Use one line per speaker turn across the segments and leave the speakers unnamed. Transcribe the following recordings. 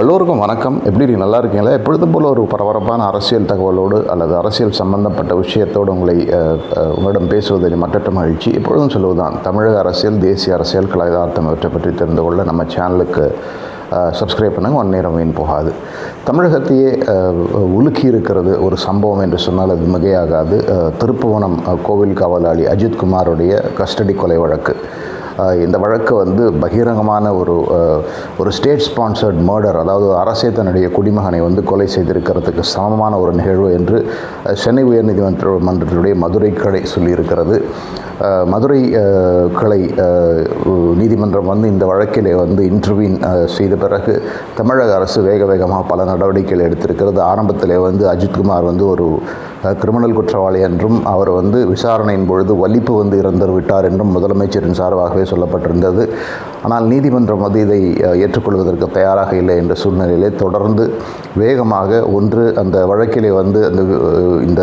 எல்லோருக்கும் வணக்கம். எப்படி நல்லா இருக்கீங்களா? எப்பொழுதும் போல் ஒரு பரபரப்பான அரசியல் தகவலோடு அல்லது அரசியல் சம்பந்தப்பட்ட விஷயத்தோடு உங்களை உங்களிடம் பேசுவதில் மற்றற்ற மகிழ்ச்சி. எப்பொழுதும் சொல்லுவதுதான் தமிழக அரசியல் தேசிய அரசியல் கலாதார்த்தம் இவற்றை பற்றி தெரிந்து கொள்ள நம்ம சேனலுக்கு சப்ஸ்கிரைப் பண்ணுங்கள் ஒன் நேரம் வீண் போகாது. தமிழகத்தையே உலுக்கி இருக்கிறது ஒரு சம்பவம் என்று சொன்னால் அது மிகையாகாது. திருப்புவனம் கோவில் காவலாளி அஜித்குமாருடைய கஸ்டடி கொலை வழக்கு. இந்த வழக்கு வந்து பகிரங்கமான ஒரு ஒரு ஸ்டேட் ஸ்பான்சர்ட் மர்டர் அதாவது அரசே தன்னுடைய குடிமகனை வந்து கொலை செய்திருக்கிறதுக்கு சமமான ஒரு நிகழ்வு என்று சென்னை உயர்நீதிமன்ற மன்றத்தினுடைய மதுரை கடை சொல்லியிருக்கிறது. மதுரை கிளை நீதிமன்றம் வந்து இந்த வழக்கிலே வந்து இன்டர்வீன் செய்த பிறகு தமிழக அரசு வேக வேகமாக பல நடவடிக்கைகள் எடுத்திருக்கிறது. ஆரம்பத்திலே வந்து அஜித்குமார் வந்து ஒரு கிரிமினல் குற்றவாளி என்றும் அவர் வந்து விசாரணையின் பொழுது வலிப்பு வந்து இறந்து விட்டார் என்றும் முதலமைச்சரின் சார்பாகவே சொல்லப்பட்டிருந்தது. ஆனால் நீதிமன்றம் வந்து இதை ஏற்றுக்கொள்வதற்கு தயாராக இல்லை என்ற சூழ்நிலையிலே தொடர்ந்து வேகமாக ஒன்று அந்த வழக்கிலே வந்து அந்த இந்த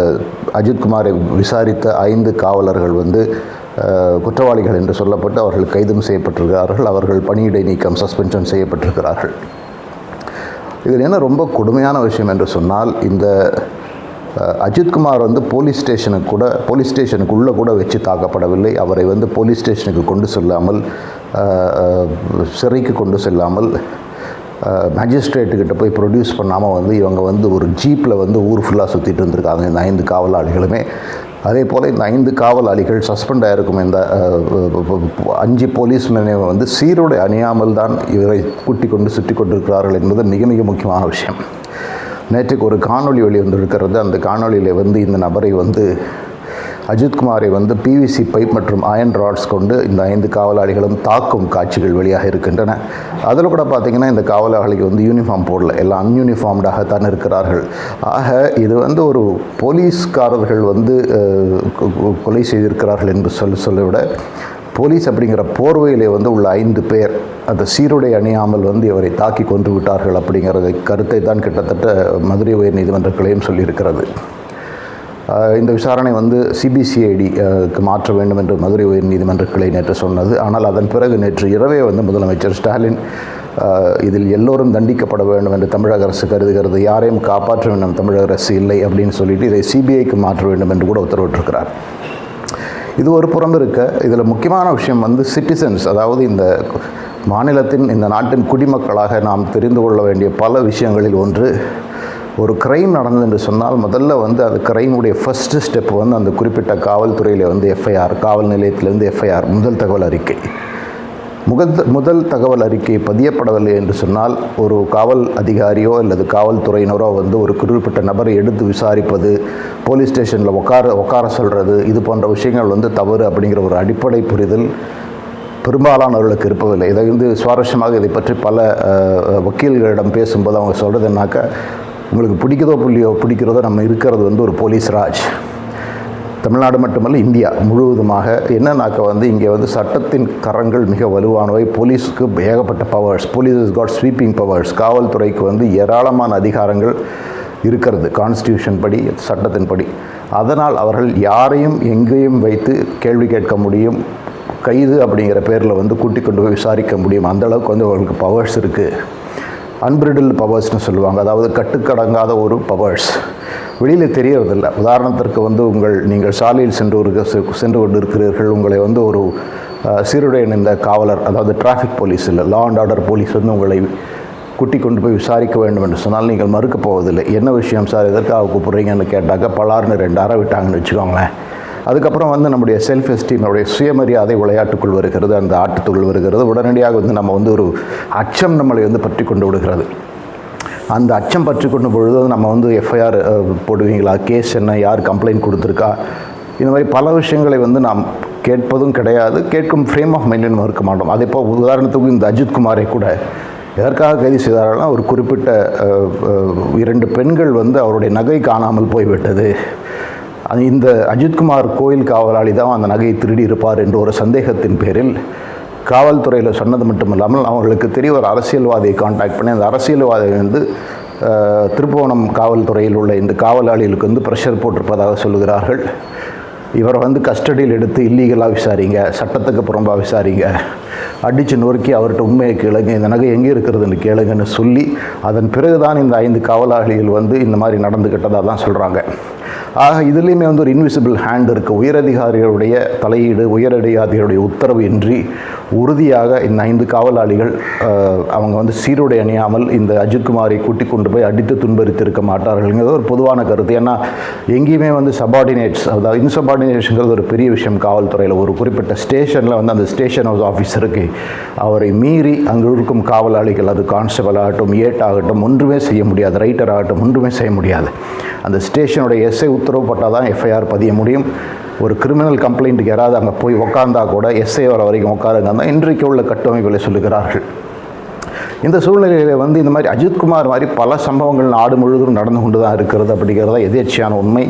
அஜித்குமாரை விசாரித்த ஐந்து காவலர்கள் வந்து குற்றவாளிகள் என்று சொல்லப்பட்டு அவர்கள் கைதும் செய்யப்பட்டிருக்கிறார்கள். அவர்கள் பணியிடை நீக்கம் சஸ்பென்ஷன் செய்யப்பட்டிருக்கிறார்கள். இதில் என்ன ரொம்ப கொடுமையான விஷயம் என்று சொன்னால் இந்த அஜித்குமார் வந்து போலீஸ் ஸ்டேஷனுக்கு கூட போலீஸ் ஸ்டேஷனுக்குள்ளே கூட வச்சு தாக்கப்படவில்லை. அவரை வந்து போலீஸ் ஸ்டேஷனுக்கு கொண்டு செல்லாமல் சிறைக்கு கொண்டு செல்லாமல் மேஜிஸ்ட்ரேட்டுக்கிட்ட போய் ப்ரொடியூஸ் பண்ணாமல் வந்து இவங்க வந்து ஒரு ஜீப்பில் வந்து ஊர் ஃபுல்லாக சுற்றிட்டு இருந்திருக்காங்க. இந்த ஐந்து காவலாளிகளுமே. அதே போல் இந்த ஐந்து காவலாளிகள் சஸ்பெண்ட் ஆகிருக்கும் இந்த அஞ்சு அஞ்சு போலீஸ்மேனை வந்து சீருடை அணியாமல் தான் இவரை கூட்டி கொண்டு சுற்றி கொண்டிருக்கிறார்கள் என்பது மிக மிக முக்கியமான விஷயம். நேற்றுக்கு ஒரு காணொளி வெளிவந்திருக்கிறது. அந்த காணொலியில் வந்து இந்த நபரை வந்து அஜித்குமாரை வந்து பிவிசி பைப் மற்றும் அயன் ராட்ஸ் கொண்டு இந்த ஐந்து காவலாளிகளும் தாக்கும் காட்சிகள் வெளியாக இருக்கின்றன. அதில் கூட பார்த்திங்கன்னா இந்த காவலாளிக்கு வந்து யூனிஃபார்ம் போடல. எல்லாம் அன்யூனிஃபார்ம்டாகத்தான் இருக்கிறார்கள். ஆக இது வந்து ஒரு போலீஸ்காரர்கள் வந்து கொ- கொலை செய்திருக்கிறார்கள் என்று சொல்லி சொல்ல விட போலீஸ் அப்படிங்கிற போர்வையிலே வந்து உள்ள ஐந்து பேர் அந்த சீருடை அணியாமல் வந்து இவரை தாக்கி கொன்று விட்டார்கள் அப்படிங்கிற கருத்தை தான் கிட்டத்தட்ட மதுரை உயர் நீதிமன்ற கிளையும் சொல்லியிருக்கிறது. இந்த விசாரணை வந்து சிபிசிஐடிக்கு மாற்ற வேண்டும் என்று மதுரை உயர் நீதிமன்ற கிளை நேற்று சொன்னது. ஆனால் அதன் பிறகு நேற்று இரவே வந்து முதலமைச்சர் ஸ்டாலின் இதில் எல்லோரும் தண்டிக்கப்பட வேண்டும் என்று தமிழக அரசு கருதுகிறது. யாரையும் காப்பாற்ற வேண்டும் தமிழக அரசு இல்லை அப்படின்னு சொல்லிட்டு இதை சிபிஐக்கு மாற்ற வேண்டும் என்று கூட உத்தரவிட்டிருக்கிறார். இது ஒரு புறம் இருக்க இதில் முக்கியமான விஷயம் வந்து சிட்டிசன்ஸ் அதாவது இந்த மாநிலத்தின் இந்த நாட்டின் குடிமக்களாக நாம் தெரிந்து கொள்ள வேண்டிய பல விஷயங்களில் ஒன்று ஒரு கிரைம் நடந்தது என்று சொன்னால் முதல்ல வந்து அது கிரைமுடைய ஃபஸ்ட்டு ஸ்டெப் வந்து அந்த குறிப்பிட்ட காவல்துறையில் வந்து எஃப்ஐஆர் காவல் நிலையத்திலேருந்து எஃப்ஐஆர் முதல் தகவல் அறிக்கை. முதல் முதல் தகவல் அறிக்கை பதியப்படவில்லை என்று சொன்னால் ஒரு காவல் அதிகாரியோ அல்லது காவல்துறையினரோ வந்து ஒரு குறிப்பிட்ட நபரை எடுத்து விசாரிப்பது போலீஸ் ஸ்டேஷனில் உட்கார உட்கார சொல்கிறது இது போன்ற விஷயங்கள் வந்து தவறு அப்படிங்கிற ஒரு அடிப்படை புரிதல் பெரும்பாலானவர்களுக்கு இருப்பதில்லை. இதை வந்து சுவாரஸ்யமாக இதை பற்றி பல வக்கீல்களிடம் பேசும்போது அவங்க சொல்கிறதுனாக்கா உங்களுக்கு பிடிக்குதோ புள்ளியோ பிடிக்கிறதோ நம்ம இருக்கிறது வந்து ஒரு போலீஸ் ராஜ். தமிழ்நாடு மட்டுமல்ல இந்தியா முழுவதுமாக என்னன்னாக்க வந்து இங்கே வந்து சட்டத்தின் கரங்கள் மிக வலுவானவை. போலீஸுக்கு ஏகப்பட்ட powers police is got sweeping powers காவல்துறைக்கு வந்து ஏராளமான அதிகாரங்கள் இருக்கிறது. கான்ஸ்டியூஷன் படி சட்டத்தின்படி அதனால் அவர்கள் யாரையும் எங்கேயும் வைத்து கேள்வி கேட்க முடியும். கைது அப்படிங்கிற பேரில் வந்து கூட்டிக் கொண்டு போய் விசாரிக்க முடியும். அந்தளவுக்கு வந்து அவர்களுக்கு பவர்ஸ் இருக்குது அன்பிரிடில் பவர்ஸ்னு சொல்லுவாங்க. அதாவது கட்டுக்கடங்காத ஒரு பவர்ஸ் வெளியில் தெரியறதில்ல. உதாரணத்திற்கு வந்து உங்கள் நீங்கள் சாலையில் சென்று ஒரு சென்று கொண்டு இருக்கிறீர்கள் உங்களை வந்து ஒரு அஹ், சீருடை காவலர் அதாவது டிராஃபிக் போலீஸ் இல்லை லா அண்ட் ஆர்டர் போலீஸ் வந்து உங்களை குட்டி கொண்டு போய் விசாரிக்க வேண்டும் என்று சொன்னால் நீங்கள் மறுக்கப் போவதில்லை. என்ன விஷயம் சார் எதற்காக கூப்பிட்றீங்கன்னு கேட்டாக்க பலார்னு ரெண்டு விட்டாங்கன்னு வச்சுக்கோங்களேன். அதுக்கப்புறம் வந்து நம்முடைய செல்ஃப் எஸ்டீம் நம்முடைய சுயமரியாதை விளையாட்டுக்குள் வருகிறது அந்த ஆட்டத்துக்குள் வருகிறது. உடனடியாக வந்து நம்ம வந்து ஒரு அச்சம் நம்மளை வந்து பற்றி கொண்டு விடுகிறது. அந்த அச்சம் பற்றி கொண்டு பொழுது நம்ம வந்து எஃப்ஐஆர் போடுவீங்களா? கேஸ் என்ன? யார் கம்ப்ளைண்ட் கொடுத்துருக்கா? இந்த மாதிரி பல விஷயங்களை வந்து நாம் கேட்பதும் கிடையாது. கேட்கும் ஃப்ரேம் ஆஃப் மைண்டும் இருக்க மாட்டோம். அதே இப்போ உதாரணத்துக்கு இந்த அஜித் குமாரை கூட எதற்காக கைது செய்தார்கள்னா ஒரு குறிப்பிட்ட இரண்டு பெண்கள் வந்து அவருடைய நகை காணாமல் போய்விட்டது. இந்த அஜித்குமார் கோயில் காவலாளி தான் அந்த நகையை திருடி இருப்பார் என்ற ஒரு சந்தேகத்தின் பேரில் காவல்துறையில் சொன்னது மட்டும் இல்லாமல் அவர்களுக்கு தெரிய ஒரு அரசியல்வாதியை காண்டாக்ட் பண்ணி அந்த அரசியல்வாதி வந்து திருப்புவனம் காவல்துறையில் உள்ள இந்த காவலாளிகளுக்கு வந்து ப்ரெஷர் போட்டிருப்பதாக சொல்லுகிறார்கள். இவரை வந்து கஸ்டடியில் எடுத்து இல்லீகலாக விசாரிங்க சட்டத்துக்கு புறம்பாக விசாரிங்க அடித்து நொறுக்கி அவர்கிட்ட உண்மையை கேளுங்க இந்த நகை எங்கே இருக்கிறதுன்னு கேளுங்கன்னு சொல்லி அதன் பிறகுதான் இந்த ஐந்து காவலாளிகள் வந்து இந்த மாதிரி நடந்துக்கிட்டதாக தான் சொல்கிறாங்க ஆக இதுலேயுமே வந்து ஒரு இன்விசிபிள் ஹேண்ட் இருக்குது உயரதிகாரிகளுடைய தலையீடு உயரதிகாரிகளுடைய உத்தரவு இன்றி உறுதியாக இந்த ஐந்து காவலாளிகள் அவங்க வந்து சீருடை அணியாமல் இந்த அஜித்குமாரை கூட்டி கொண்டு போய் அடித்து துன்புறுத்தியிருக்க மாட்டார்கள்ங்கிறது ஒரு பொதுவான கருத்து. ஏன்னா எங்கேயுமே வந்து சபார்டினேட்ஸ் அதாவது இன்சபார்டினேஷன்கிறது ஒரு பெரிய விஷயம் காவல்துறையில். ஒரு குறிப்பிட்ட ஸ்டேஷனில் வந்து அந்த ஸ்டேஷன் ஹவுஸ் ஆஃபீஸருக்கு அவரை மீறி அங்கு இருக்கும் காவலாளிகள் அது கான்ஸ்டபிள் ஆகட்டும் ஏட் ஆகட்டும் ஒன்றுமே செய்ய முடியாது. ரைட்டர் ஆகட்டும் ஒன்றுமே செய்ய முடியாது. அந்த ஸ்டேஷனுடைய எஸ்ஐ உத்தரவுப்பட்டால் தான் எஃப்ஐஆர் பதிய முடியும். ஒரு கிரிமினல் கம்ப்ளைண்ட்டுக்கு யாராவது அங்கே போய் உக்காந்தா கூட எஸ்ஐ வர வரைக்கும் உட்காருங்க தான் இன்றைக்கு உள்ள கட்டமைப்புகளை சொல்லுகிறார்கள். இந்த சூழ்நிலையில் வந்து இந்த மாதிரி அஜித்குமார் மாதிரி பல சம்பவங்கள் நாடு முழுவதும் நடந்து கொண்டு தான் இருக்கிறது அப்படிங்கிறத எதேச்சியான உண்மை.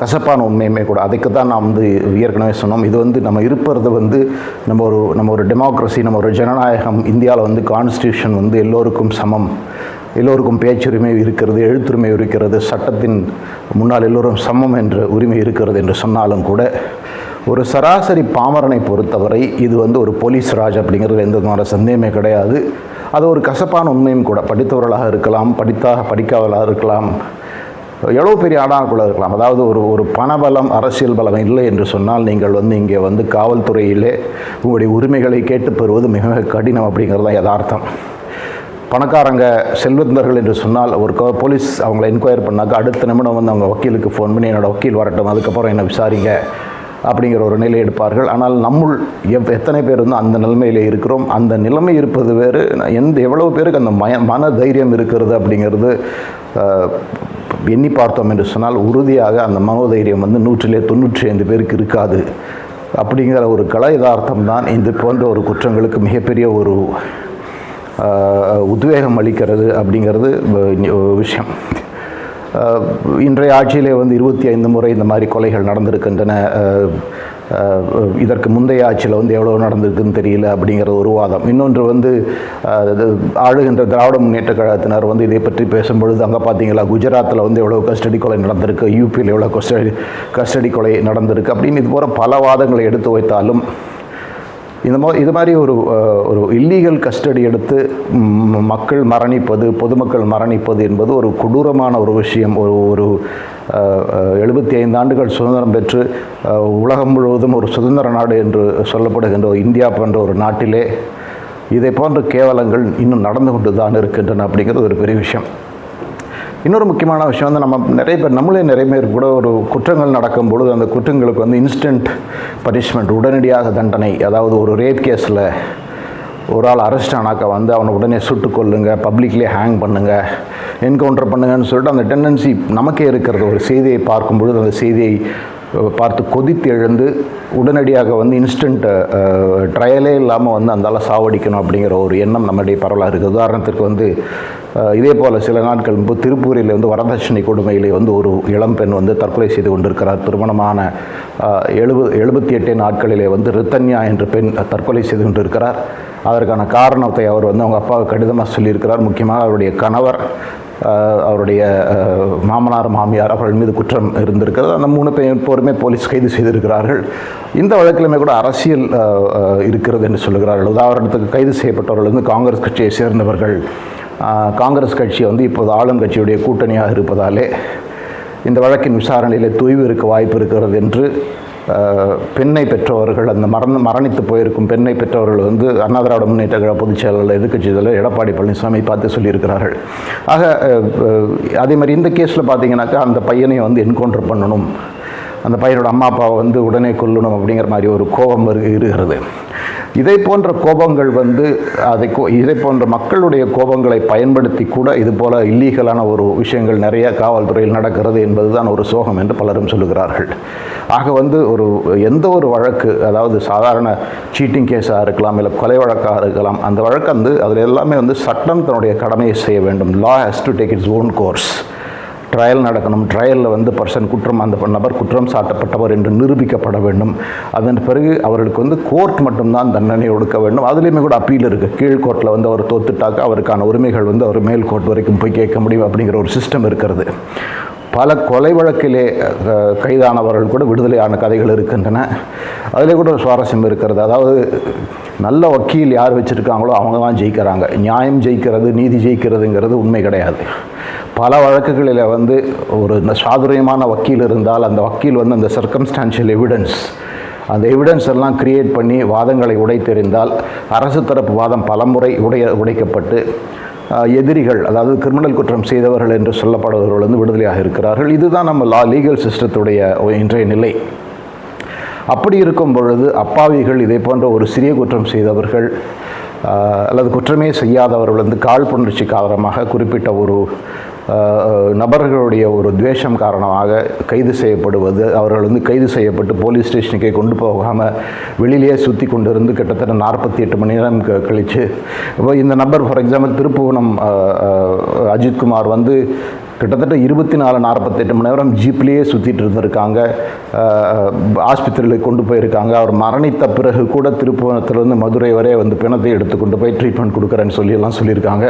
கசப்பான உண்மையுமே கூட அதுக்கு தான் நாம் வந்து ஏற்கனவே சொன்னோம். இது வந்து நம்ம இருப்பது வந்து நம்ம ஒரு நம்ம ஒரு டெமோக்ரஸி நம்ம ஒரு ஜனநாயகம் இந்தியாவில் வந்து கான்ஸ்டியூஷன் வந்து எல்லோருக்கும் சமம். எல்லோருக்கும் பேச்சுரிமை இருக்கிறது எழுத்துரிமை இருக்கிறது சட்டத்தின் முன்னால் எல்லோரும் சமம் என்ற உரிமை இருக்கிறது என்று சொன்னாலும் கூட ஒரு சராசரி பாமரனை பொறுத்தவரை இது வந்து ஒரு போலீஸ் ராஜ் அப்படிங்கிறது எந்த விதமான சந்தேகமே கிடையாது. அது ஒரு கசப்பான உண்மையும் கூட. படித்தவர்களாக இருக்கலாம் படித்தாக படிக்காதவர்களாக இருக்கலாம் எவ்வளோ பெரிய ஆடாக கூட இருக்கலாம். அதாவது ஒரு ஒரு பணபலம் அரசியல் பலம் இல்லை என்று சொன்னால் நீங்கள் வந்து இங்கே வந்து காவல்துறையிலே உங்களுடைய உரிமைகளை கேட்டு பெறுவது மிக மிக கடினம் அப்படிங்கிறது தான் யதார்த்தம். பணக்காரங்க செல்வந்தர்கள் என்று சொன்னால் ஒரு போலீஸ் அவங்கள என்கொயர் பண்ணாக்க அடுத்த நிமிடம் வந்து அவங்க வக்கீலுக்கு ஃபோன் பண்ணி என்னோடய வக்கீல் வரட்டும் அதுக்கப்புறம் என்ன விசாரிங்க அப்படிங்கிற ஒரு நிலை எடுப்பார்கள் ஆனால் நம்முள் எவ் எத்தனை பேர் வந்து அந்த நிலைமையில் இருக்கிறோம். அந்த நிலைமை இருப்பது வேறு. எந்த எவ்வளவு பேருக்கு அந்த மய மன தைரியம் இருக்கிறது அப்படிங்கிறது எண்ணி பார்த்தோம் என்று சொன்னால் உறுதியாக அந்த மனோதைரியம் வந்து நூற்றிலே தொண்ணூற்றி ஐந்து பேருக்கு இருக்காது. அப்படிங்கிற ஒரு கலை யதார்த்தம் தான். இது போன்ற ஒரு குற்றங்களுக்கு மிகப்பெரிய ஒரு உத்வேகம் அளிக்கிறது அப்படிங்கிறது விஷயம். இன்றைய ஆட்சியிலே வந்து இருபத்தி ஐந்து முறை இந்த மாதிரி கொலைகள் நடந்திருக்கின்றன. இதற்கு முந்தைய ஆட்சியில் வந்து எவ்வளோ நடந்திருக்குன்னு தெரியல அப்படிங்கிற ஒரு வாதம். இன்னொன்று வந்து ஆளுகின்ற திராவிட முன்னேற்ற கழகத்தினர் வந்து இதை பற்றி பேசும்பொழுது அங்கே பார்த்தீங்களா குஜராத்தில் வந்து எவ்வளோ கஸ்டடி கொலை நடந்திருக்கு யூபியில் எவ்வளோ கஸ்டடி கஸ்டடி கொலை நடந்திருக்கு அப்படின்னு இது போகிற பல வாதங்களை எடுத்து வைத்தாலும் இந்த மாதிரி இது மாதிரி ஒரு ஒரு இல்லீகல் கஸ்டடி எடுத்து மக்கள் மரணிப்பது பொதுமக்கள் மரணிப்பது என்பது ஒரு கொடூரமான ஒரு விஷயம். ஒரு ஒரு எழுபத்தி ஐந்து ஆண்டுகள் சுதந்திரம் பெற்று உலகம் முழுவதும் ஒரு சுதந்திர நாடு என்று சொல்லப்படுகின்ற ஒரு இந்தியா போன்ற ஒரு நாட்டிலே இதை போன்ற கேவலங்கள் இன்னும் நடந்து கொண்டு தான் இருக்கின்றன அப்படிங்கிறது ஒரு பெரிய விஷயம். இன்னொரு முக்கியமான விஷயம் வந்து நம்ம நிறைய பேர் நம்மளே நிறைய பேர் கூட ஒரு குற்றங்கள் நடக்கும் பொழுது அந்த குற்றங்களுக்கு வந்து இன்ஸ்டன்ட் பனிஷ்மெண்ட் உடனடியாக தண்டனை. அதாவது ஒரு ரேப் கேஸில் ஒரு ஆள் அரெஸ்ட் ஆனாக்க வந்து அவனை உடனே சுட்டு கொல்லுங்க பப்ளிக்லேயே ஹேங் பண்ணுங்கள் என்கவுண்டர் பண்ணுங்கன்னு சொல்லிட்டு அந்த டெண்டன்சி நமக்கே இருக்கிறது. ஒரு செய்தியை பார்க்கும் பொழுது அந்த செய்தியை பார்த்து கொதித்து எழுந்து உடனடியாக வந்து இன்ஸ்டன்ட் ட்ரையலே இல்லாமல் வந்து அந்தால சாவடிக்கணும் அப்படிங்கிற ஒரு எண்ணம் நம்முடைய பரவலாக இருக்குது. உதாரணத்துக்கு வந்து இதே போல் சில நாட்கள் முன்பு திருப்பூரில் வந்து வரதட்சணை கொடுமையிலே வந்து ஒரு இளம்பெண் வந்து தற்கொலை செய்து கொண்டிருக்கிறார். திருமணமான எழுபது எழுபத்தி எட்டே நாட்களிலே வந்து ரித்தன்யா என்ற பெண் தற்கொலை செய்து கொண்டிருக்கிறார். அதற்கான காரணத்தை அவர் வந்து அவங்க அப்பாவுக்கு கடிதமாக சொல்லியிருக்கிறார். முக்கியமாக அவருடைய கணவர் அவருடைய மாமனார் மாமியார் அவர்கள் மீது குற்றம் இருந்திருக்கிறது. அந்த மூணு பேர் எப்போருமே போலீஸ் கைது செய்திருக்கிறார்கள். இந்த வழக்கிலுமே கூட அரசியல் இருக்கிறது என்று சொல்லுகிறார்கள். உதாரணத்துக்கு கைது செய்யப்பட்டவர்கள் வந்து காங்கிரஸ் கட்சியை சேர்ந்தவர்கள். காங்கிரஸ் கட்சி வந்து இப்போது ஆளும் கட்சியுடைய கூட்டணியாக இருப்பதாலே இந்த வழக்கின் விசாரணையில் தொய்வு இருக்க வாய்ப்பு இருக்கிறது என்று பெண்ணை பெற்றவர்கள் அந்த மரண மரணித்து போயிருக்கும் பெண்ணை பெற்றவர்கள் வந்து அண்ணா திராவிட முன்னேற்ற கழக பொதுச் செயலாளர் எதிர்க்கட்சி தலைவர் எடப்பாடி பழனிசாமி பார்த்து சொல்லியிருக்கிறார்கள். ஆக அதே மாதிரி இந்த கேஸில் பார்த்தீங்கன்னாக்கா அந்த பையனையும் வந்து என்கவுண்டர் பண்ணணும். அந்த பையனோட அம்மா அப்பாவை வந்து உடனே கொல்லணும் அப்படிங்கிற மாதிரி ஒரு கோபம் இருக்கிறது இதை போன்ற கோபங்கள் வந்து அதை கோ- இதை போன்ற மக்களுடைய கோபங்களை பயன்படுத்தி கூட இது போல இல்லீகலான ஒரு விஷயங்கள் நிறைய காவல்துறையில் நடக்கிறது என்பதுதான் ஒரு சோகம் என்று பலரும் சொல்லுகிறார்கள். ஆக வந்து ஒரு எந்த ஒரு வழக்கு அதாவது சாதாரண சீட்டிங் கேஸாக இருக்கலாம் இல்லை கொலை வழக்காக இருக்கலாம் அந்த வழக்கு வந்து அதில் எல்லாமே வந்து சட்டம் தன்னுடைய கடமையை செய்ய வேண்டும். Law has to take its own course trial நடக்கணும். ட்ரையலில் வந்து பர்சன் குற்றம் அந்த நபர் குற்றம் சாட்டப்பட்டவர் என்று நிரூபிக்கப்பட வேண்டும். அதன் பிறகு அவர்களுக்கு வந்து கோர்ட் மட்டும்தான் தண்டனை ஒடுக்க வேண்டும். அதுலேயுமே கூட அப்பீல் இருக்குது கீழ் கோர்ட்டில் வந்து அவர் தோத்துட்டாக்க அவருக்கான உரிமைகள் வந்து அவர் மேல் கோர்ட் வரைக்கும் போய் கேட்க முடியும் அப்படிங்கிற ஒரு சிஸ்டம் இருக்கிறது. பல கொலை வழக்கிலே கைதானவர்கள் கூட விடுதலையான கதைகள் இருக்கின்றன. அதில் கூட சுவாரஸ்யம் இருக்கிறது. அதாவது நல்ல வக்கீல் யார் வச்சுருக்காங்களோ அவங்க தான் ஜெயிக்கிறாங்க. நியாயம் ஜெயிக்கிறது நீதி ஜெயிக்கிறதுங்கிறது உண்மை கிடையாது. பல வழக்குகளில் வந்து ஒரு சாதுரியமான வக்கீல் இருந்தால் அந்த வக்கீல் வந்து அந்த சர்க்கம்ஸ்டான்ஷியல் எவிடன்ஸ் அந்த எவிடன்ஸ் எல்லாம் கிரியேட் பண்ணி வாதங்களை உடைத்தெறிந்தால் அரசு தரப்பு வாதம் பலமுறை உடைய உடைக்கப்பட்டு எதிரிகள் அதாவது கிரிமினல் குற்றம் செய்தவர்கள் என்று சொல்லப்படுபவர்கள் வந்து விடுதலையாக இருக்கிறார்கள். இதுதான் நம்ம லா லீகல் சிஸ்டத்துடைய இன்றைய நிலை. அப்படி இருக்கும் பொழுது அப்பாவிகள் இதே போன்ற ஒரு சிறிய குற்றம் செய்தவர்கள் அல்லது குற்றமே செய்யாதவர்கள் வந்து காழ்ப்புணர்ச்சி காரணமாக குறிப்பிட்ட ஒரு நபர்களுடைய ஒரு துவேஷம் காரணமாக கைது செய்யப்படுவது அவர்கள் வந்து கைது செய்யப்பட்டு போலீஸ் ஸ்டேஷனுக்கே கொண்டு போகாமல் வெளியிலேயே சுற்றி கொண்டு இருந்து கிட்டத்தட்ட நாற்பத்தி எட்டு மணி நேரம் க- கழித்து இப்போ இந்த நபர் ஃபார் எக்ஸாம்பிள் திருப்புவனம் அஜித்குமார் வந்து கிட்டத்தட்ட இருபத்தி நாலு நாற்பத்தெட்டு மணி நேரம் ஜீப்லேயே சுற்றிட்டு இருந்திருக்காங்க. ஆஸ்பத்திரியில் கொண்டு போயிருக்காங்க. அவர் மரணித்த பிறகு கூட திருப்புவனத்திலிருந்து மதுரை வரை வந்து பிணத்தை எடுத்து கொண்டு போய் ட்ரீட்மெண்ட் கொடுக்குறேன்னு சொல்லி எல்லாம் சொல்லியிருக்காங்க.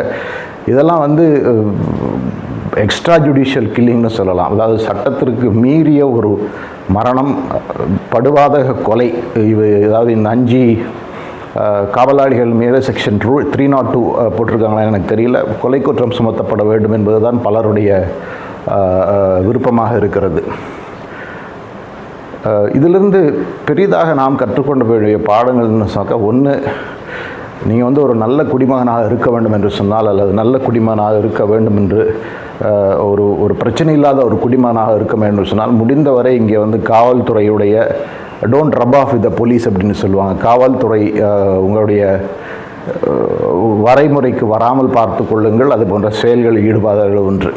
இதெல்லாம் வந்து எக்ஸ்ட்ரா ஜுடிஷியல் கில்லிங்னு சொல்லலாம். அதாவது சட்டத்திற்கு மீறிய ஒரு மரணம் படுவாதக கொலை. இவ அதாவது இந்த அஞ்சு காவலாளிகள் மீது செக்ஷன் ரூ த்ரீ நாட் டூ போட்டிருக்காங்களா எனக்கு தெரியல. கொலை குற்றம் சுமத்தப்பட வேண்டும் என்பதுதான் பலருடைய விருப்பமாக இருக்கிறது. இதிலிருந்து பெரிதாக நாம் கற்றுக்கொண்ட வேண்டிய பாடங்கள்னு சொன்னாக்கா ஒன்று நீங்கள் வந்து ஒரு நல்ல குடிமகனாக இருக்க வேண்டும் என்று சொன்னால் அல்லது நல்ல குடிமகனாக இருக்க வேண்டும் என்று ஒரு ஒரு பிரச்சனை இல்லாத ஒரு குடிமகனாக இருக்க வேண்டும் சொன்னால் முடிந்தவரை இங்கே வந்து காவல்துறையுடைய don't rub off with the police அப்படின்னு சொல்லுவாங்க. காவல்துறை உங்களுடைய வரைமுறைக்கு வராமல் பார்த்து கொள்ளுங்கள். அது போன்ற செயல்களில் ஈடுபாதார்கள் ஒன்று.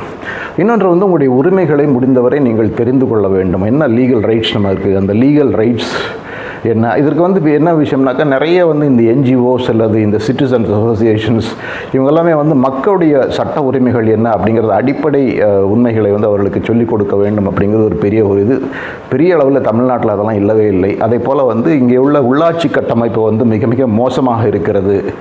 இன்னொன்று வந்து உங்களுடைய உரிமைகளை முடிந்தவரை நீங்கள் தெரிந்து கொள்ள வேண்டும். என்ன லீகல் ரைட்ஸ் நம்ம இருக்குது அந்த லீகல் ரைட்ஸ் என்ன இதற்கு வந்து இப்போ என்ன விஷயம்னாக்கா நிறைய வந்து இந்த என்ஜிஓஸ் அல்லது இந்த சிட்டிசன்ஸ் அசோசியேஷன்ஸ் இவங்க எல்லாமே வந்து மக்களுடைய சட்ட உரிமைகள் என்ன அப்படிங்கிறது அடிப்படை உண்மைகளை வந்து அவர்களுக்கு சொல்லிக் கொடுக்க வேண்டும் அப்படிங்கிறது ஒரு பெரிய ஒரு இது. பெரிய அளவில் தமிழ்நாட்டில் அதெல்லாம் இல்லவே இல்லை. அதே போல் வந்து இங்கே உள்ள உள்ளாட்சி கட்டமைப்பு வந்து மிக மிக மோசமாக இருக்கிறது.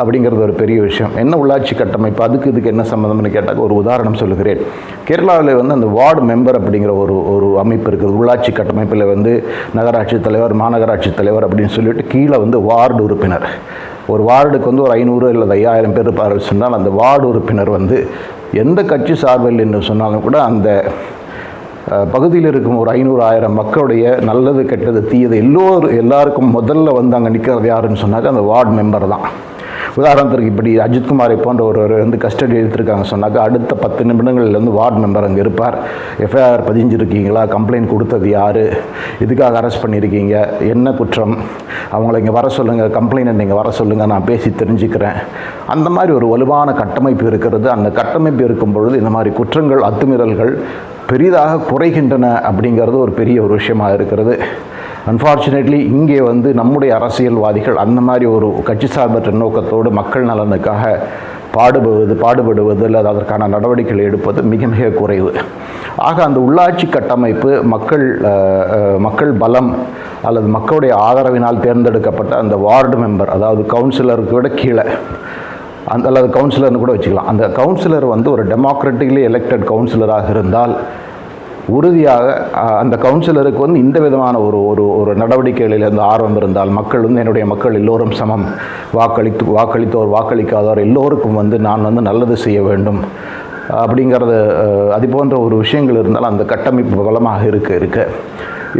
அப்படிங்கிறது ஒரு பெரிய விஷயம். என்ன உள்ளாட்சி கட்டமைப்பு? அதுக்கு இதுக்கு என்ன சம்மந்தம்னு கேட்டால் ஒரு உதாரணம் சொல்லுகிறேன். கேரளாவில் வந்து அந்த வார்டு மெம்பர் அப்படிங்கிற ஒரு ஒரு அமைப்பு இருக்குது. உள்ளாட்சி கட்டமைப்பில் வந்து நகராட்சி தலைவர் மாநகராட்சி தலைவர் அப்படின்னு சொல்லிட்டு கீழே வந்து வார்டு உறுப்பினர். ஒரு வார்டுக்கு வந்து ஒரு ஐநூறு இல்லை ஐயாயிரம் பேர் இருப்பார்கள் சொன்னால் அந்த வார்டு உறுப்பினர் வந்து எந்த கட்சி சார்பில் என்று சொன்னாலும் கூட அந்த பகுதியில் இருக்கும் ஒரு ஐநூறு ஆயிரம் மக்களுடைய நல்லது கெட்டது தீயது எல்லோரும் எல்லாருக்கும் முதல்ல வந்து அங்கே நிற்கிறது யாருன்னு சொன்னாக்க அந்த வார்டு மெம்பர் தான். உதாரணத்திற்கு இப்படி அஜித்குமாரை போன்ற ஒருவர் வந்து கஸ்டடி எடுத்திருக்காங்க சொன்னாக்கா அடுத்த பத்து நிமிடங்களில் வந்து வார்டு மெம்பர் அங்கே இருப்பார். எஃப்ஐஆர் பதிஞ்சிருக்கீங்களா? கம்ப்ளைண்ட் கொடுத்தது யார்? இதுக்காக அரெஸ்ட் பண்ணியிருக்கீங்க. என்ன குற்றம்? அவங்கள இங்கே வர சொல்லுங்கள் கம்ப்ளைண்ட் நீங்கள் வர சொல்லுங்கள் நான் பேசி தெரிஞ்சுக்கிறேன். அந்த மாதிரி ஒரு வலுவான கட்டமைப்பு இருக்கிறது. அந்த கட்டமைப்பு இருக்கும் பொழுது இந்த மாதிரி குற்றங்கள் அத்துமீறல்கள் பெரிதாக குறைகின்றன அப்படிங்கிறது ஒரு பெரிய ஒரு விஷயமாக இருக்கிறது. அன்ஃபார்ச்சுனேட்லி இங்கே வந்து நம்முடைய அரசியல்வாதிகள் அந்த மாதிரி ஒரு கட்சி சார்பற்ற நோக்கத்தோடு மக்கள் நலனுக்காக பாடுபடுவது பாடுபடுவது அல்லது அதற்கான நடவடிக்கைகள் எடுப்பது மிக மிக குறைவு. ஆக அந்த உள்ளாட்சி கட்டமைப்பு மக்கள் மக்கள் பலம் அல்லது மக்களுடைய ஆதரவினால் தேர்ந்தெடுக்கப்பட்ட அந்த வார்டு மெம்பர் அதாவது கவுன்சிலருக்கு விட கீழே அந்த அல்லது கவுன்சிலர்னு கூட வச்சுக்கலாம். அந்த கவுன்சிலர் வந்து ஒரு டெமோக்ராட்டிக்லி எலெக்டட் கவுன்சிலராக இருந்தால் உறுதியாக அந்த கவுன்சிலருக்கு வந்து இந்த விதமான ஒரு ஒரு ஒரு நடவடிக்கைகளில் இருந்து ஆர்வம் இருந்தால் மக்கள் வந்து என்னுடைய மக்கள் எல்லோரும் சமம். வாக்களித்து வாக்களித்தோர் வாக்களிக்காதோர் எல்லோருக்கும் வந்து நான் வந்து நல்லது செய்ய வேண்டும். அப்படிங்கிறது அது போன்ற ஒரு விஷயங்கள் இருந்தால் அந்த கட்டமைப்பு பலமாக இருக்க இருக்க.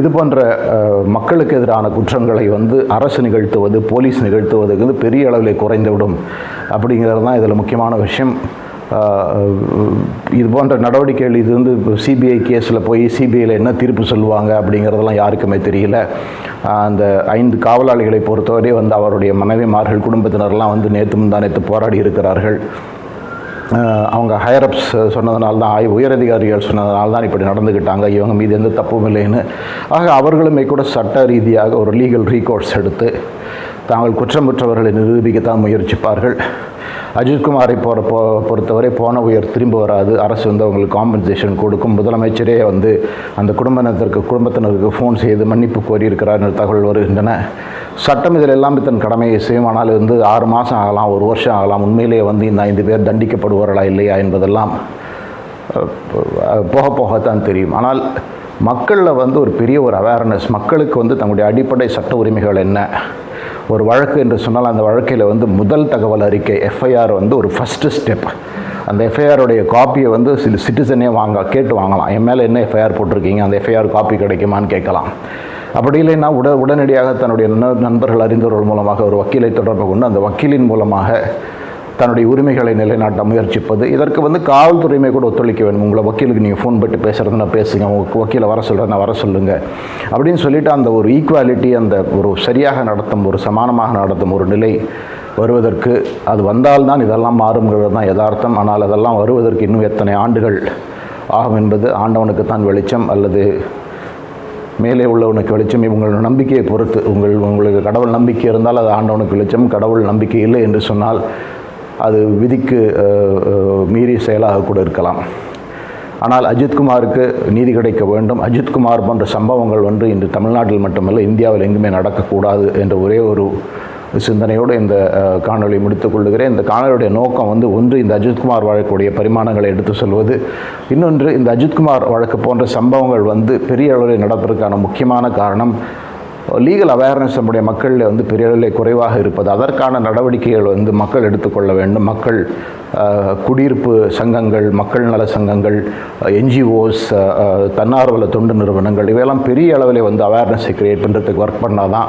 இது போன்ற மக்களுக்கு எதிரான குற்றங்களை வந்து அரசு நிகழ்த்துவது போலீஸ் நிகழ்த்துவதுக்கு வந்து பெரிய அளவில் குறைந்துவிடும். அப்படிங்கிறது தான் இதில் முக்கியமான விஷயம். இது போன்ற நடவடிக்கைகள் இது வந்து சிபிஐ கேஸில் போய் சிபிஐயில் என்ன தீர்ப்பு சொல்லுவாங்க அப்படிங்கிறதெல்லாம் யாருக்குமே தெரியல. அந்த ஐந்து காவலாளிகளை பொறுத்தவரை வந்து அவருடைய மனைவிமார்கள் குடும்பத்தினர்லாம் வந்து நேற்று முந்தா நேற்று போராடி இருக்கிறார்கள். அவங்க ஹையரப்ஸ் சொன்னதுனால தான் ஆய் உயரதிகாரிகள் சொன்னதுனால தான் இப்படி நடந்துக்கிட்டாங்க இவங்க மீது எந்த தப்பும் இல்லைன்னு. ஆக அவர்களுமே கூட சட்ட ரீதியாக ஒரு லீகல் ரீகோர்ஸ் எடுத்து தாங்கள் குற்றமுற்றவர்களை நிரூபிக்கத்தான் முயற்சிப்பார்கள். அஜித்குமாரை போகிற போ பொறுத்தவரை போன உயர் திரும்ப வராது. அரசு வந்து அவங்களுக்கு காம்பன்சேஷன் கொடுக்கும். முதலமைச்சரே வந்து அந்த குடும்பத்தினருக்கு குடும்பத்தினருக்கு ஃபோன் செய்து மன்னிப்பு கோரியிருக்கிறார் என்ற தகவல் வருகின்றன. சட்டம் இதில் எல்லாமே தன் கடமையை செய்யும். ஆனால் வந்து ஆறு மாதம் ஆகலாம் ஒரு வருஷம் ஆகலாம். உண்மையிலேயே வந்து இந்த ஐந்து பேர் தண்டிக்கப்படுவார்களா இல்லையா என்பதெல்லாம் போக போகத்தான் தெரியும். ஆனால் மக்களில் வந்து ஒரு பெரிய ஒரு அவேர்னஸ் மக்களுக்கு வந்து தங்களுடைய அடிப்படை சட்ட உரிமைகள் என்ன? ஒரு வழக்கு என்று சொன்னால் அந்த வழக்கில் வந்து முதல் தகவல் அறிக்கை எஃப்ஐஆர் வந்து ஒரு ஃபஸ்ட்டு ஸ்டெப் அந்த எஃப்ஐஆருடைய காப்பியை வந்து சில சிட்டிசனே வாங்க கேட்டு வாங்கலாம். என் மேலே என்ன எஃப்ஐஆர் போட்டிருக்கீங்க? அந்த எஃப்ஐஆர் காப்பி கிடைக்குமான்னு கேட்கலாம். அப்படி இல்லைன்னா உட உடனடியாக தன்னுடைய நண்பர்கள் அறிந்தவர்கள் மூலமாக ஒரு வக்கீலை தொடர்பு கொண்டு அந்த வக்கீலின் மூலமாக தன்னுடைய உரிமைகளை நிலைநாட்ட முயற்சிப்பது. இதற்கு வந்து காவல்துறையுமே கூட ஒத்துழைக்க வேண்டும். உங்களை வக்கீலுக்கு நீங்கள் ஃபோன் போட்டு பேசுகிறதுனா பேசுங்க. உங்கள் வக்கீலை வர சொல்கிறேன் வர சொல்லுங்கள் அப்படின்னு சொல்லிட்டு அந்த ஒரு ஈக்குவாலிட்டி அந்த ஒரு சரியாக நடத்தும் ஒரு சமானமாக நடத்தும் ஒரு நிலை வருவதற்கு அது வந்தால்தான் இதெல்லாம் மாறுங்கிறது தான் யதார்த்தம். ஆனால் அதெல்லாம் வருவதற்கு இன்னும் எத்தனை ஆண்டுகள் ஆகும் என்பது ஆண்டவனுக்கு தான் வெளிச்சம். அல்லது மேலே உள்ளவனுக்கு வெளிச்சம் உங்கள் நம்பிக்கையை பொறுத்து. உங்கள் உங்களுக்கு கடவுள் நம்பிக்கை இருந்தால் அது ஆண்டவனுக்கு வெளிச்சம். கடவுள் நம்பிக்கை இல்லை என்று சொன்னால் அது விதிக்கு மீறி செயலாக கூட இருக்கலாம். ஆனால் அஜித்குமாருக்கு நீதி கிடைக்க வேண்டும். அஜித்குமார் போன்ற சம்பவங்கள் வந்து இன்று தமிழ்நாட்டில் மட்டுமல்ல இந்தியாவில் எங்குமே நடக்கக்கூடாது என்ற ஒரே ஒரு சிந்தனையோடு இந்த காணொலியை காணொளி முடித்துக் இந்த காணொலியுடைய நோக்கம் வந்து ஒன்று இந்த அஜித்குமார் வழக்குடைய பரிமாணங்களை எடுத்து சொல்வது. இன்னொன்று இந்த அஜித்குமார் வழக்கு போன்ற சம்பவங்கள் வந்து பெரிய அளவில் நடப்பதற்கான முக்கியமான காரணம் லீகல் அவேர்னஸ் நம்முடைய மக்களில் வந்து பெரிய அளவில் குறைவாக இருப்பது. அதற்கான நடவடிக்கைகள் வந்து மக்கள் எடுத்துக்கொள்ள வேண்டும். மக்கள் குடியிருப்பு சங்கங்கள் மக்கள் நல சங்கங்கள் என்ஜிஓஸ் தன்னார்வல தொண்டு நிறுவனங்கள் இவையெல்லாம் பெரிய அளவில் வந்து அவேர்னஸை கிரியேட் பண்ணுறதுக்கு ஒர்க் பண்ணால் தான்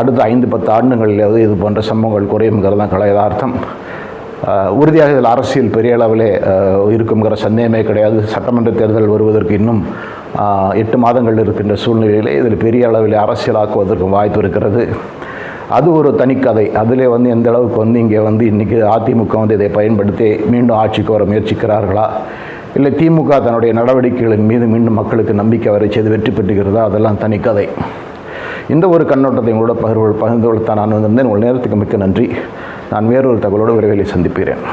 அடுத்த ஐந்து பத்து ஆண்டுகளிலாவது இது போன்ற சம்பவங்கள் குறையுங்கிறது தான் கலை யதார்த்தம் உறுதியாக இதில் அரசியல் பெரிய அளவிலே இருக்குங்கிற சந்தேகமே கிடையாது. சட்டமன்ற தேர்தல் வருவதற்கு இன்னும் எட்டு மாதங்கள் இருக்கின்ற சூழ்நிலையிலே இதில் பெரிய அளவில் அரசியலாக்குவதற்கும் வாய்ப்பு இருக்கிறது. அது ஒரு தனிக்கதை அதிலே வந்து எந்த அளவுக்கு வந்து இங்கே வந்து இன்றைக்கி அதிமுக வந்து இதை பயன்படுத்தி மீண்டும் ஆட்சிக்கு வர முயற்சிக்கிறார்களா? இல்லை திமுக தன்னுடைய நடவடிக்கைகளின் மீது மீண்டும் மக்களுக்கு நம்பிக்கை வரை செய்து வெற்றி பெற்றுகிறதா? அதெல்லாம் தனிக்கதை இந்த ஒரு கண்ணோட்டத்தை உங்களோட பகிர்வு பகிர்ந்து கொள்ளத்தான் நான் வந்திருந்தேன். உங்கள் நேரத்துக்கு மிக்க நன்றி. நான் வேறொரு தகவலோடு விரைவில் சந்திப்பேன்.